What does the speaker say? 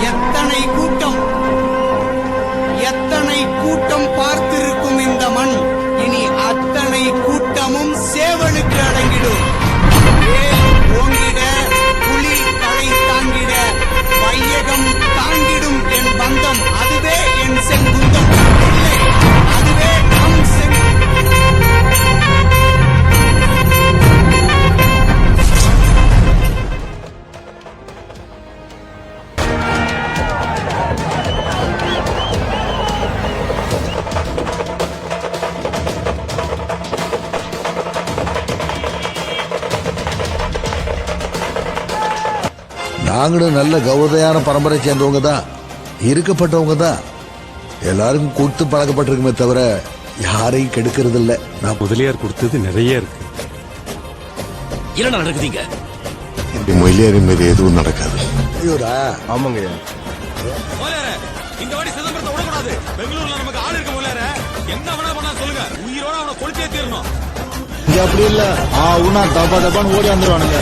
எத்தனை கூட்டம்? எத்தனை கூட்டம் பார்த்திருக்கும் இந்த மண்? இனி அத்தனை கூட்டமும் சேவலுக்கு அடங்கிடும். ஓங்கிட புலி தலை தாங்கிட வையகம் தாங்கிடும் என் பந்தம். அதுவே என் செங்கு நாங்களும் நல்ல கௌரதையான பரம்பரை சேர்ந்தவங்க தான். இருக்கப்பட்டவங்க தான். எல்லாருக்கும் கொடுத்து பழக்கப்பட்டிருக்குமே தவிர யாரையும் கெடுக்கிறது இல்ல நான் முதலியார் கொடுத்தது நிறைய இருக்கு. என்னடா நடக்குதுங்க? மொழியாரி மீது எதுவும் நடக்காது. ஐயோடா. ஆமாங்கய்யா இந்த வாட்டி சிதம்பரத்தை விடக்கூடாது. பெங்களூர்ல நமக்கு ஆள் இருக்க போல என்ன வேணா பண்ணா சொல்லுங்க. உயிரோட அவனை கொளுத்தே தீரணும். அப்படி இல்ல. ஆ உனா தப்பா தப்பான்னு ஓடி வந்துருவானுங்க.